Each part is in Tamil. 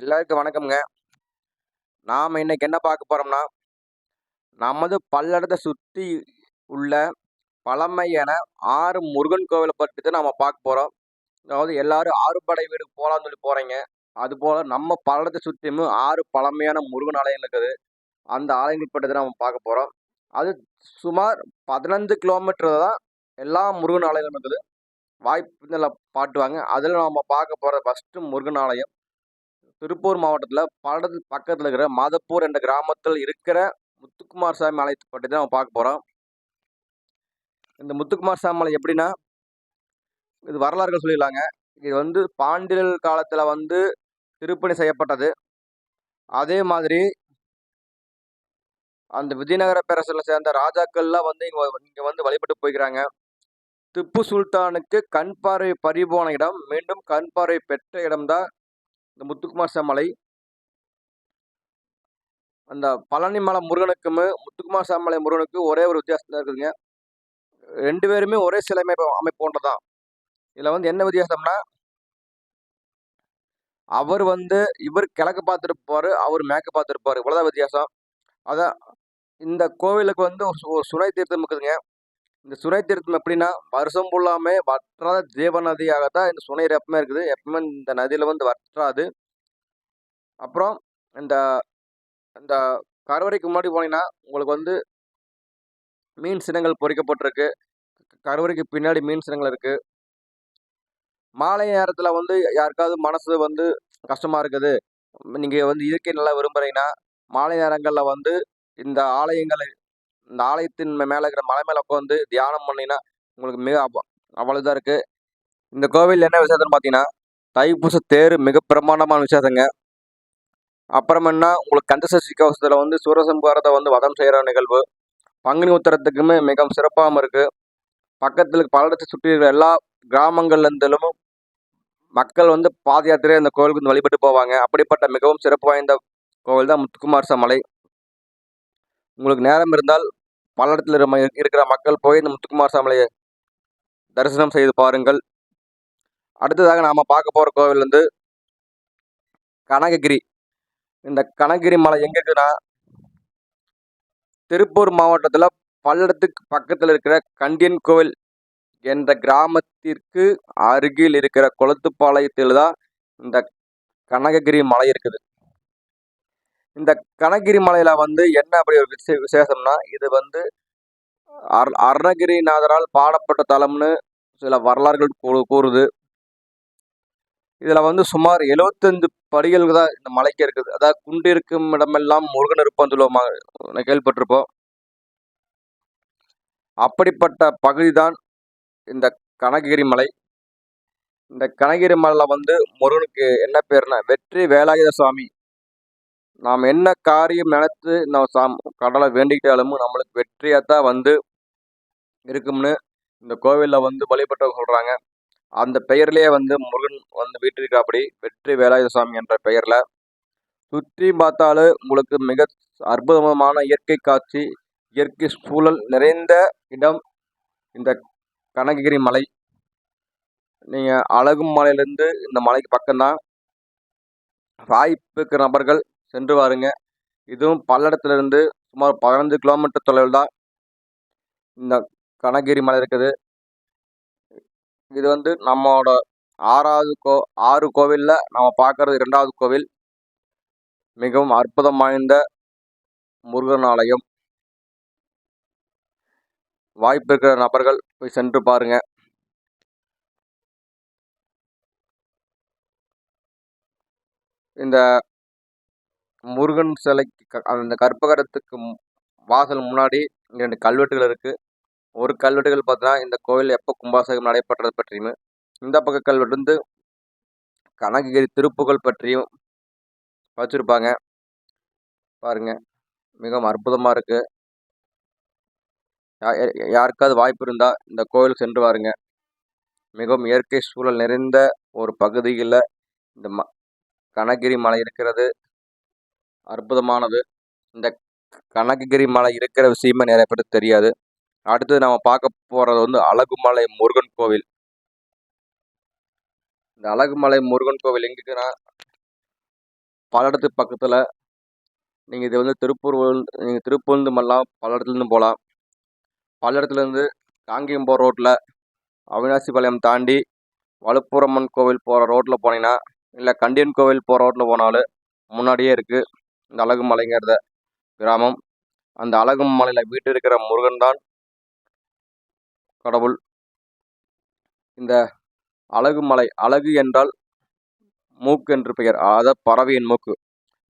எல்லாருக்கும் வணக்கம்ங்க. நாம் இன்றைக்கி என்ன பார்க்க போகிறோம்னா நமது பல்லடத்தை சுற்றி உள்ள பழமையான ஆறு முருகன் கோவிலை பற்றி தான் நம்ம பார்க்க போகிறோம் அதாவது எல்லாரும் ஆறுபடை வீடு போகலான்னு சொல்லி போகிறீங்க அதுபோல் நம்ம பல்லடத்தை சுற்றியும் ஆறு பழமையான முருகன் ஆலயம் இருக்குது. அந்த ஆலயங்கள் பற்றி தான் நம்ம பார்க்க போகிறோம் அது சுமார் பதினஞ்சு கிலோமீட்டர் தான் எல்லா முருகன் ஆலயங்களும் இருக்குது. வாய்ப்பு பாட்டுவாங்க அதில் நம்ம பார்க்க போகிற ஃபஸ்ட்டு முருகன் ஆலயம். திருப்பூர் மாவட்டத்தில் பல்லடத்து பக்கத்தில் இருக்கிற மாதப்பூர் என்ற கிராமத்தில் இருக்கிற முத்துக்குமார் சாமி ஆலயத்தை பற்றி தான் நம்ம பார்க்க போகிறோம் இந்த முத்துக்குமார் சாமி ஆலயம் எப்படின்னா இது வரலாறுகள் சொல்லிடலாங்க. இது வந்து பாண்டியல் காலத்தில் வந்து திருப்பணி செய்யப்பட்டது. அதே மாதிரி அந்த விஜயநகர பேரரசில் சேர்ந்த ராஜாக்கள்லாம் வந்து இங்கே இங்கே வந்து வழிபட்டு போய்க்கிறாங்க. திப்பு சுல்தானுக்கு கண் பார்வை பறிபோன இடம் மீண்டும் கண் பார்வை பெற்ற இடம்தான் இந்த முத்துக்குமார் சாமலை. அந்த பழனிமலை முருகனுக்கும் முத்துக்குமார் சாமலை முருகனுக்கு ஒரே ஒரு வித்தியாசம் இருக்குதுங்க. ரெண்டு பேருமே ஒரே சிலை அமைப்பு அமைப்பு ஒன்றுதான் இதில் வந்து என்ன வித்தியாசம்னா அவர் வந்து இவர் கிழக்கு பார்த்துருப்பாரு அவர் மேற்கு பார்த்துருப்பாரு இவ்வளோதான் வித்தியாசம். அதான் இந்த கோவிலுக்கு வந்து ஒரு சுனை தீர்த்தம் இருக்குதுங்க. இந்த சுனை தீர்த்தம் எப்படின்னா வருஷம் ஃபுல்லாமே வற்றாத ஜீவ நதியாகத்தான் இந்த சுனை எப்பவுமே இருக்குது. எப்பவுமே இந்த நதியில் வந்து வற்றாது. அப்புறம் இந்த இந்த கருவறைக்கு முன்னாடி போனீங்கன்னா உங்களுக்கு வந்து மீன் சினங்கள் பொறிக்கப்பட்டிருக்கு. கருவறைக்கு பின்னாடி மீன் சினங்கள் இருக்குது மாலை நேரத்தில் வந்து யாருக்காவது மனசு வந்து கஷ்டமாக இருக்குது. நீங்கள் வந்து இயற்கை நல்லா விரும்புகிறீங்கன்னா மாலை நேரங்களில் வந்து இந்த ஆலயங்களை இந்த ஆலயத்தின் மேலே இருக்கிற மலை மேலே உட்காந்து தியானம் பண்ணினா உங்களுக்கு மிக அவ்வளோதான் இருக்குது இந்த கோவில் என்ன விசேஷம்னு பார்த்தீங்கன்னா தைப்பூச தேர் மிக பிரமாண்டமான விசேஷங்க. அப்புறம் என்ன உங்களுக்கு கந்தசஷ்டி கவசத்தில் வந்து சூரசம்பாரத்தை வந்து வதம் செய்கிற நிகழ்வு. பங்குனி உத்தரத்துக்குமே மிகவும் சிறப்பாகவும் இருக்குது பக்கத்தில் பல்லடத்தை சுற்றி இருக்கிற எல்லா கிராமங்கள்லேருந்தும் மக்கள் வந்து பாத யாத்திரையை அந்த கோவிலுக்கு வந்து வழிபட்டு போவாங்க. அப்படிப்பட்ட மிகவும் சிறப்பு வாய்ந்த கோவில் தான் முத்துக்குமார் மலை உங்களுக்கு நேரம் இருந்தால் பல்லடத்தில் இருக்கிற மக்கள் போய் இந்த முத்துக்குமார் சாமியை தரிசனம் செய்து பாருங்கள். அடுத்ததாக நாம் பார்க்க போகிற கோவில் வந்து கனககிரி. இந்த கனகிரி மலை எங்கே இருக்குன்னா திருப்பூர் மாவட்டத்தில் பல்லடத்துக்கு பக்கத்தில் இருக்கிற கண்டியன் கோவில் என்ற கிராமத்திற்கு அருகில் இருக்கிற குளத்துப்பாளையத்தில் தான் இந்த கனககிரி மலை இருக்குது. இந்த கனகிரி மலையில் வந்து என்ன அப்படி ஒரு விசே விசேஷம்னா இது வந்து அர் அருணகிரிநாதரால் பாடப்பட்ட தலம்னு சில வரலாறுகள் கூ கூறுது. இதில் வந்து சுமார் எழுவத்தஞ்சு படிகள் தான் இந்த மலைக்கு இருக்குது. அதாவது குண்டு இருக்கும் இடமெல்லாம் முருகன் இருப்பான்னு சொல்லுவோம்? கேள்விப்பட்டிருப்போம். அப்படிப்பட்ட பகுதி தான் இந்த கனகிரி மலை. இந்த கனகிரி மலையில் வந்து முருகனுக்கு என்ன பேர்னா வெற்றி வேலாயுத சுவாமி. நாம் என்ன காரியம் நினைத்து நம்ம சாம் கடலை வேண்டிக்கிட்டாலும் நம்மளுக்கு வெற்றியாக தான் வந்து இருக்கும்னு இந்த கோவிலில் வந்து வழிபட்டவங்க சொல்கிறாங்க அந்த பெயர்லேயே வந்து முருகன் வந்து வீட்டிருக்காப்படி வெற்றி வேலாயுத சுவாமி என்ற பெயரில். சுற்றி பார்த்தாலும் உங்களுக்கு மிக அற்புதமான இயற்கை காட்சி இயற்கை சூழல் நிறைந்த இடம். இந்த கனககிரி மலை. நீங்கள் அழகும் மலையிலேருந்து இந்த மலைக்கு பக்கம்தான். வாய்ப்பு நபர்கள் சென்று வாருங்க. இதுவும் பல்லடத்துலேருந்து சுமார் பதினஞ்சு கிலோமீட்டர் தொலைவில் தான் இந்த கனகிரி மலை இருக்குது. இது வந்து நம்மளோட ஆறாவது கோ ஆறு கோவிலில் நம்ம பார்க்குறது இரண்டாவது கோவில். மிகவும் அற்புதம் வாய்ந்த முருகன் ஆலயம் வாய்ப்பு இருக்கிற நபர்கள் போய் சென்று பாருங்க. இந்த முருகன் சிலைக்கு அந்த கற்பகரத்துக்கு வாசல் முன்னாடி இரண்டு கல்வெட்டுகள் இருக்குது ஒரு கல்வெட்டுகள் பார்த்தோன்னா இந்த கோவில் எப்போ கும்பாசகம் நடைபெற்றது பற்றியும் இந்த பக்க கல்வெட்டு வந்து கனககிரி திருப்புகள் பற்றியும் வச்சுருப்பாங்க. பாருங்கள் மிகவும் அற்புதமாக இருக்குது யாருக்காவது வாய்ப்பு இருந்தால் இந்த கோவில் சென்று வாருங்க. மிகவும் இயற்கை சூழல் நிறைந்த ஒரு பகுதியில் இந்த ம கனகிரி மலை இருக்கிறது. அற்புதமானது. இந்த கனககிரி மலை இருக்கிற விஷயமே நிறைய பேருக்கு தெரியாது. அடுத்தது நம்ம பார்க்க போகிறது வந்து அழகுமலை முருகன் கோவில். இந்த அழகுமலை முருகன் கோவில் எங்கே இருக்குன்னா பல்லடத்து பக்கத்தில் நீங்கள் இது வந்து திருப்பூர் நீங்கள் திருப்பூர்லேருந்து பல பல்லடத்துலேருந்து போகலாம் பல்லடத்துலேருந்து காங்கேயம் போகிற ரோட்டில் அவினாசிபாளையம் தாண்டி வலுப்புரம்மன் கோவில் போகிற ரோட்டில் போனீங்கன்னா இல்லை கண்டியன் கோவில் போகிற ரோட்டில் போனாலும் முன்னாடியே இருக்குது இந்த அழகு மலைங்கிறத கிராமம். அந்த அழகு மலையில் வீட்டு இருக்கிற முருகன் தான் கடவுள். இந்த அழகு மலை அழகு என்றால் மூக்கு என்று பெயர். அதாவது பறவையின் மூக்கு.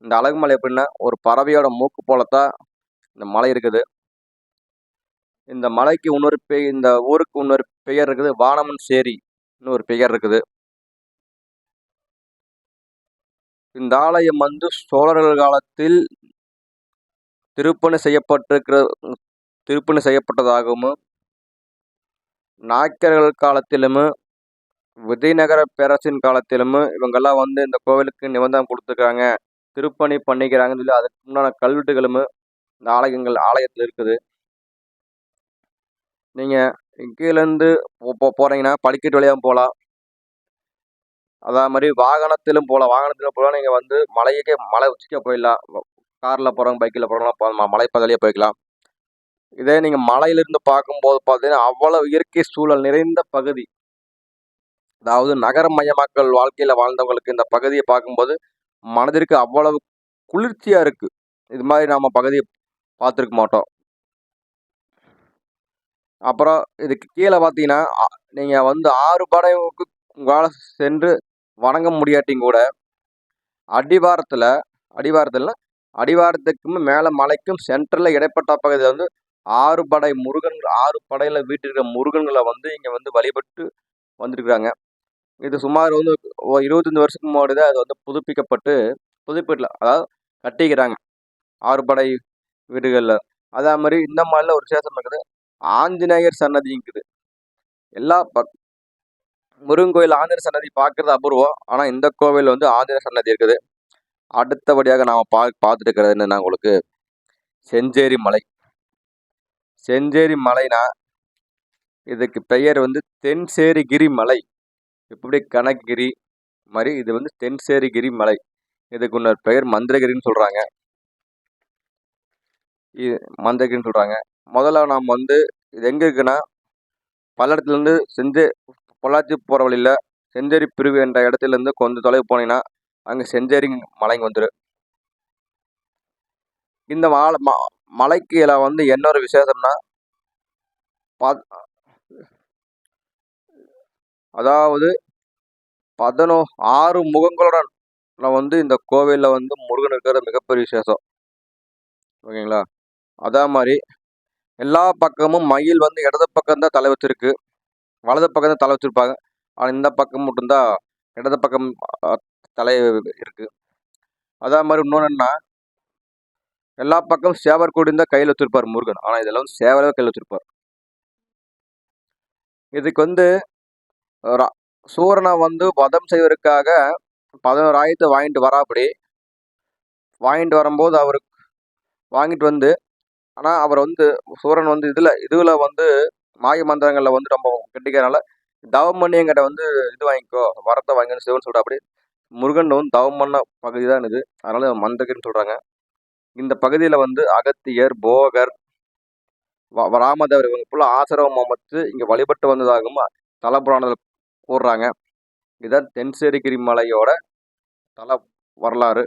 இந்த அழகு மலை எப்படின்னா ஒரு பறவையோட மூக்கு போலத்தான் இந்த மலை இருக்குது. இந்த மலைக்கு இன்னொரு பெய் இந்த ஊருக்கு இன்னொரு பெயர் இருக்குது வானமன் சேரி இன்னொரு பெயர் இருக்குது. இந்த ஆலயம் வந்து சோழர்கள் காலத்தில் திருப்பணி செய்யப்பட்டிருக்கிற திருப்பணி செய்யப்பட்டதாகவும் நாயக்கர்கள் காலத்திலும் விஜயநகர பேரரசின் காலத்திலும் இவங்கெல்லாம் வந்து இந்த கோவிலுக்கு நிபந்தனை கொடுத்துருக்காங்க. திருப்பணி பண்ணிக்கிறாங்கன்னு சொல்லி அதுக்கு உண்டான கல்வெட்டுகளும் இந்த ஆலயங்கள் ஆலயத்தில் இருக்குது. நீங்கள் கீழேருந்து போ போகிறீங்கன்னா படிக்கட்டு வழியாக போகலாம் அதே மாதிரி வாகனத்திலும் போகலாம். வாகனத்திலும் போகலாம். நீங்கள் வந்து மலைக்கே மலை உச்சிக்க போயிடலாம். காரில் போகிறவங்க பைக்கில் போகிறவங்களாம் மலைப்பகுதியிலே போய்க்கலாம். இதே நீங்கள் மலையிலிருந்து பார்க்கும்போது பார்த்தீங்கன்னா அவ்வளோ இயற்கை சூழல் நிறைந்த பகுதி. அதாவது நகர மயமாக்கல் வாழ்க்கையில் வாழ்ந்தவங்களுக்கு இந்த பகுதியை பார்க்கும்போது மனதிற்கு அவ்வளவு குளிர்ச்சியாக இருக்குது இது மாதிரி நாம் பகுதியை பார்த்துருக்க மாட்டோம். அப்புறம் இதுக்கு கீழே பார்த்தீங்கன்னா நீங்கள் வந்து ஆறு படைவுக்கு உங்களால் சென்று வணங்க முடியாட்டியும் கூட அடிவாரத்தில் அடிவாரத்தில் அடிவாரத்துக்கும் மேலே மலைக்கும் சென்டரில் இடைப்பட்ட பகுதியில் வந்து ஆறு படை முருகன் ஆறு படையில் வீட்டிருக்கிற முருகன்களை வந்து இங்கே வந்து வழிபட்டு வந்துருக்குறாங்க. இது சுமார் வந்து இருபத்தஞ்சி வருஷத்துக்கு முன்னாடி தான் அது வந்து புதுப்பிக்கப்பட்டு புதுப்பிக்கல அதாவது கட்டிக்கிறாங்க ஆறு படை வீடுகளில். அதே மாதிரி இந்த மாதிரில ஒரு விசேஷம் இருக்குது ஆஞ்சநேயர் சன்னதி இருக்குது. எல்லா பக் முருகன் கோயில் சன்னதி பார்க்குறது அபூர்வம். ஆனால் இந்த கோவில் வந்து ஆந்திர சன்னதி இருக்குது. அடுத்தபடியாக நாம் பா பார்த்துட்டு இருக்கிறது என்னென்னா உங்களுக்கு செஞ்சேரி மலை. செஞ்சேரி மலைனா இதுக்கு பெயர் வந்து தென்சேரிகிரி மலை. இப்படி கனகிரி மாதிரி இது வந்து தென்சேரிகிரி மலை. இதுக்கு இன்னொரு பெயர் மந்திரகிரின்னு சொல்கிறாங்க இது மந்திரகிரின்னு சொல்கிறாங்க முதல்ல நாம் வந்து இது எங்கே இருக்குன்னா பல்லடத்துலேருந்து செஞ்சு பொள்ளாச்சி போகிற வழியில் செஞ்சேரி பிரிவு என்ற இடத்துலேருந்து கொஞ்சம் தொலைவு போனீங்கன்னா அங்கே செஞ்சேரி மலைங்க வந்துடும் இந்த மாலை ம மலைக்கு வந்து என்ன ஒரு விசேஷம்னா அதாவது பதினோ ஆறு முகங்களுடன் வந்து இந்த கோவிலில் வந்து முருகன் இருக்கிற மிகப்பெரிய விசேஷம். ஓகேங்களா? அதே மாதிரி எல்லா பக்கமும் மயில் வந்து இடது பக்கம் தான் தலை வச்சிருக்கு. வலது பக்கம் தான் தலை வச்சுருப்பாங்க. ஆனால் இந்த பக்கம் மட்டும்தான் இடது பக்கம் தலை இருக்கு. அதே மாதிரி இன்னொன்று எல்லா பக்கம் சேவர் கொடி கையில் வச்சிருப்பார் முருகன். ஆனால் இதெல்லாம் வந்து சேவரவே கையில் வச்சிருப்பார். இதுக்கு வந்து சூரனை வந்து வதம் செய்வதற்காக பதினோரு ஆயிரத்தை வாங்கிட்டு வராப்படி. வாங்கிட்டு வரும்போது அவருக்கு வாங்கிட்டு வந்து ஆனால் அவர் வந்து சூரன் வந்து இதில் இதில் வந்து மாய மந்திரங்களில் வந்து ரொம்ப கெட்டிக்கிறனால தவம் பண்ணி எங்கிட்ட வந்து இது வாங்கிக்கோ வரத்தை வாங்கின்னு சிவன் சொல்கிற அப்படி முருகன் வந்து தவம் பண்ண பகுதி தான் இது. அதனால மந்தகிரின்னு சொல்கிறாங்க இந்த பகுதியில் வந்து அகத்தியர் போகர் ராமதேவர் இவங்க ஃபுல்லாக ஆசிரமம் அமைத்து இங்கே வழிபட்டு வந்ததாகவும் தலபுராணத்தில் கூறுறாங்க. இதுதான் தென்சேரிகிரி மலையோட தல வரலாறு.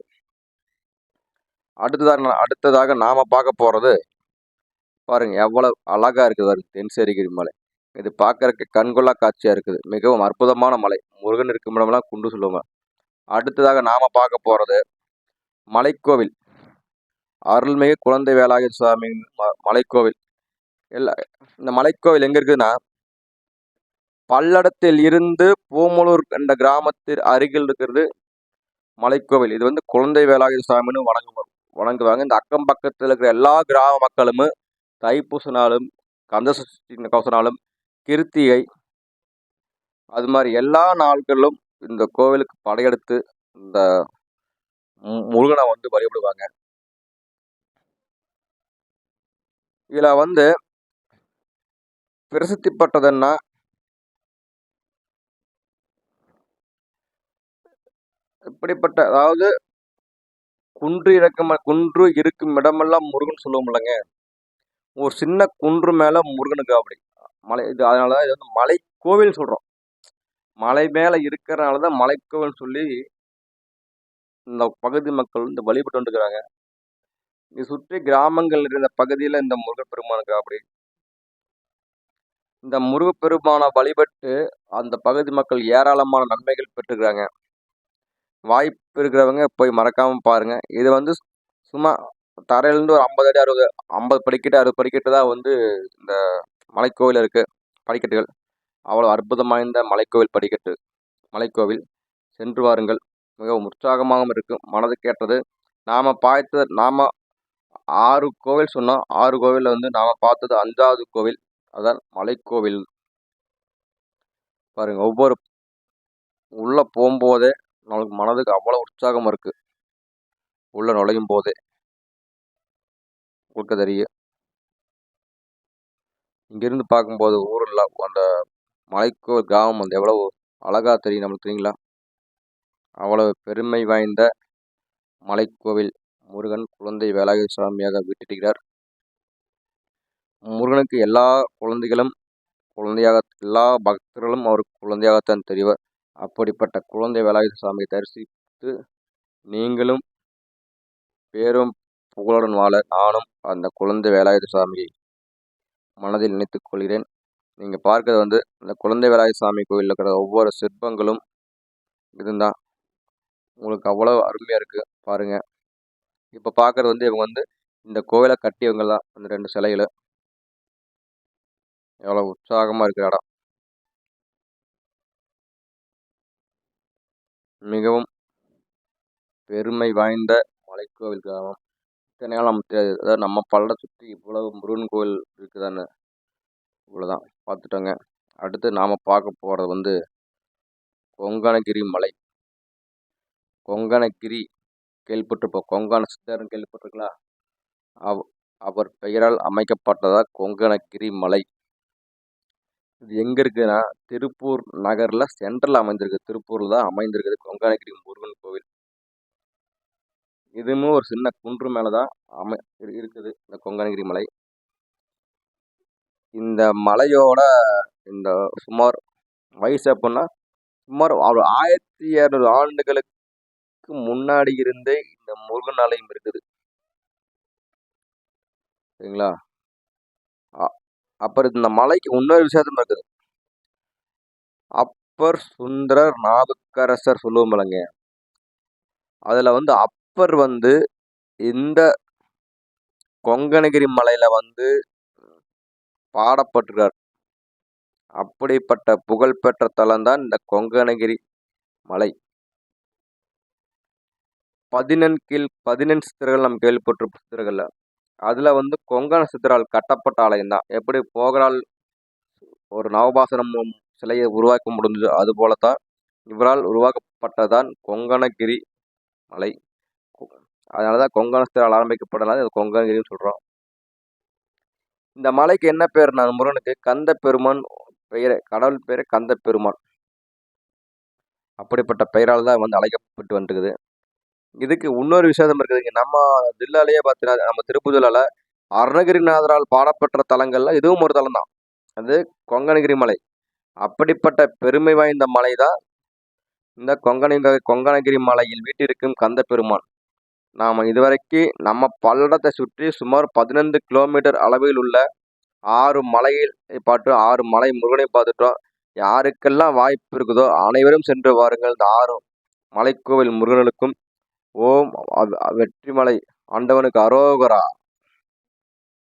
அடுத்ததாக அடுத்ததாக நாம் பார்க்க போகிறது பாருங்கள் எவ்வளோ அழகாக இருக்குது பாருங்க தென்சேரிகிரி மலை. இது பார்க்குறக்கு கண்கொள்ளா காட்சியாக இருக்குது. மிகவும் அற்புதமான மலை. முருகன் இருக்கும் இடமெல்லாம் குண்டு சொல்லுவாங்க. அடுத்ததாக நாம் பார்க்க போகிறது மலைக்கோவில். அருள்மிகு குழந்தை வேலாயுத சுவாமி மலைக்கோவில். எல்லா இந்த மலைக்கோவில் எங்கே இருக்குதுன்னா பல்லடத்தில் இருந்து பூமலூர் என்ற கிராமத்தில் அருகில் இருக்கிறது மலைக்கோவில். இது வந்து குழந்தை வேலாயுத சுவாமின்னு வணங்கு வணங்குவாங்க இந்த அக்கம் பக்கத்தில் இருக்கிற எல்லா கிராம மக்களும் தைப்பூச நாளும் கந்தசஷ்டி கவச நாளும் கிருத்திகை அது மாதிரி எல்லா நாட்களிலும் இந்த கோவிலுக்கு படையெடுத்து இந்த முருகனை வந்து வழிபடுவாங்க. இதில் வந்து பிரசித்தி பட்டதுன்னா இப்படிப்பட்ட அதாவது குன்று இறக்கும் குன்று இருக்கும் இடமெல்லாம் முருகன் சொல்லுவோம் இல்லைங்க. ஒரு சின்ன குன்று மேலே முருகனுக்கு அப்படி. மலை இது அதனால தான் இது வந்து மலை கோவில் சொல்கிறோம் மலை மேலே இருக்கிறனால தான் மலைக்கோவில் சொல்லி இந்த பகுதி மக்கள் இந்த வழிபட்டு வந்துருக்கிறாங்க. இது சுற்றி கிராமங்கள் இருந்த பகுதியில் இந்த முருகப்பெருமானுக்கு அப்படி. இந்த முருகப்பெருமானை வழிபட்டு அந்த பகுதி மக்கள் ஏராளமான நன்மைகள் பெற்றுக்கிறாங்க. வாய்ப்பு இருக்கிறவங்க போய் மறக்காமல் பாருங்கள் இது வந்து சும்மா தரையிலேருந்து ஒரு ஐம்பது அடி அறுபது ஐம்பது படிக்கட்டு அறுபது படிக்கட்டு தான் வந்து இந்த மலைக்கோவில் இருக்குது படிக்கட்டுகள். அவ்வளோ அற்புதம் வாய்ந்த மலைக்கோவில் படிக்கட்டு. மலைக்கோவில் சென்று வாருங்கள். மிகவும் உற்சாகமாகவும் இருக்கும் மனது கேட்டது நாம் பார்த்தது நாம் ஆறு கோவில் சொன்னோம். ஆறு கோவிலில் வந்து நாம் பார்த்தது அஞ்சாவது கோவில் அதான் மலைக்கோவில். பாருங்கள் ஒவ்வொரு உள்ளே போகும்போதே நம்மளுக்கு மனதுக்கு அவ்வளோ உற்சாகம் இருக்குது உள்ளே நுழையும் போதே. உங்களுக்கு தெரியும். இங்கேருந்து பார்க்கும்போது ஊரில் அந்த மலைக்கோவில் கிராமம் வந்து எவ்வளோ அழகாக தெரியும் நம்மளுக்கு தெரியுங்களா? அவ்வளவு பெருமை வாய்ந்த மலைக்கோவில். முருகன் குழந்தை வேலாயுத சுவாமியாக விட்டுட்டுகிறார் முருகனுக்கு எல்லா குழந்தைகளும் குழந்தையாக எல்லா பக்தர்களும் அவர் குழந்தையாகத்தான் தெரிவர் அப்படிப்பட்ட குழந்தை வேலாயுத சுவாமியை தரிசித்து நீங்களும் பேரும் புகழுடன் வாழ நானும் அந்த குழந்தை வேலாயுத சுவாமியை மனதில் நினைத்துக் கொள்கிறேன். நீங்கள் பார்க்கறது வந்து இந்த குழந்தை வேலாயுத சாமி கோயிலில் இருக்கிற ஒவ்வொரு சிற்பங்களும் இதுதான். உங்களுக்கு அவ்வளோ அருமையாக இருக்குது பாருங்கள் இப்போ பார்க்குறது வந்து இவங்க வந்து இந்த கோவிலை கட்டியவங்க தான் அந்த ரெண்டு சிலையில். எவ்வளோ உற்சாகமாக இருக்கிற இடம் மிகவும் பெருமை வாய்ந்த மலைக்கோவில் கிராமம். இத்தனை நாள் நமக்கு தெரியாது. அதாவது நம்ம பல்லடை சுற்றி இவ்வளவு முருகன் கோவில் இருக்குதான்னு. இவ்வளோதான் பார்த்துட்டோங்க. அடுத்து நாம் பார்க்க போகிறது வந்து கொங்கணகிரி மலை. கொங்கணகிரி கேள்விப்பட்டிருப்போம். கொங்கண சித்தர்னு கேள்விப்பட்டிருக்கலா அவ் அவர் பெயரால் அமைக்கப்பட்டதா கொங்கணகிரி மலை. இது எங்கே இருக்குதுன்னா திருப்பூர் நகரில் சென்ட்ரல் அமைந்திருக்கு. திருப்பூரில் தான் அமைந்திருக்குது கொங்கணகிரி முருகன் கோவில். இதுவும் ஒரு சின்ன குன்று மேலே தான் அமை இருக்குது இந்த கொங்கனகிரி மலை. இந்த மலையோட இந்த சுமார் வயசு அப்படின்னா சுமார் ஒரு ஆயிரத்தி இரநூறு ஆண்டுகளுக்கு முன்னாடி இருந்தே இந்த முருகன் ஆலயம் இருக்குது. சரிங்களா? அப்புறம் இந்த மலைக்கு இன்னொரு விசேஷம் இருக்குது. அப்பர் சுந்தரர் நாவுக்கரசர் சொல்லுவோம் இல்லைங்க அதில் வந்து அப்பர் வந்து இந்த கொங்கணகிரி மலையில் வந்து பாடப்பட்டிருக்கார். அப்படிப்பட்ட புகழ்பெற்ற தலம்தான் இந்த கொங்கணகிரி மலை. பதினெண் கீழ் பதினெண் சித்திரங்கள் நம்ம கேள்விப்பட்ட சித்திரங்களில். அதில் வந்து கொங்கண சித்திரால் கட்டப்பட்ட ஆலயம் தான். எப்படி போகரால் ஒரு நவபாசனம் சிலையை உருவாக்க முடிஞ்சது அதுபோல தான் இவரால் உருவாக்கப்பட்டதான் கொங்கணகிரி மலை. அதனால தான் கொங்கணஸ்தரால் ஆரம்பிக்கப்படலாம். இது கொங்கணகிரின்னு சொல்கிறோம் இந்த மலைக்கு என்ன பேர் நான் முருகனுக்கு கந்த பெருமான் பெயர் கடவுள் பேர் கந்த பெருமான் அப்படிப்பட்ட பெயரால் தான் வந்து அழைக்கப்பட்டு வந்துருக்குது. இதுக்கு இன்னொரு விசேஷம் இருக்குதுங்க நம்ம ஜில்லாலேயே பார்த்தீங்கன்னா நம்ம திருப்பூர் ஜில்லாவில் அருணகிரிநாதரால் பாடப்பெற்ற தலங்கள்ல இதுவும் ஒரு தலம் தான். அது கொங்கணகிரி மலை. அப்படிப்பட்ட பெருமை வாய்ந்த மலை தான் இந்த கொங்கணி கொங்கணகிரி மலையில் வீட்டிற்கும் கந்த பெருமான் நாம் இதுவரைக்கு நம்ம பல்லடத்தை சுற்றி சுமார் பதினைந்து கிலோமீட்டர் அளவில் உள்ள ஆறு மலையில் பார்த்து ஆறு மலை முருகனை பார்த்துட்டோம். யாருக்கெல்லாம் வாய்ப்பு இருக்குதோ அனைவரும் சென்று வாருங்கள். இந்த ஆறு மலைக்கோவில் முருகனுக்கும் ஓம் வெற்றிமலை ஆண்டவனுக்கு அரோகரா.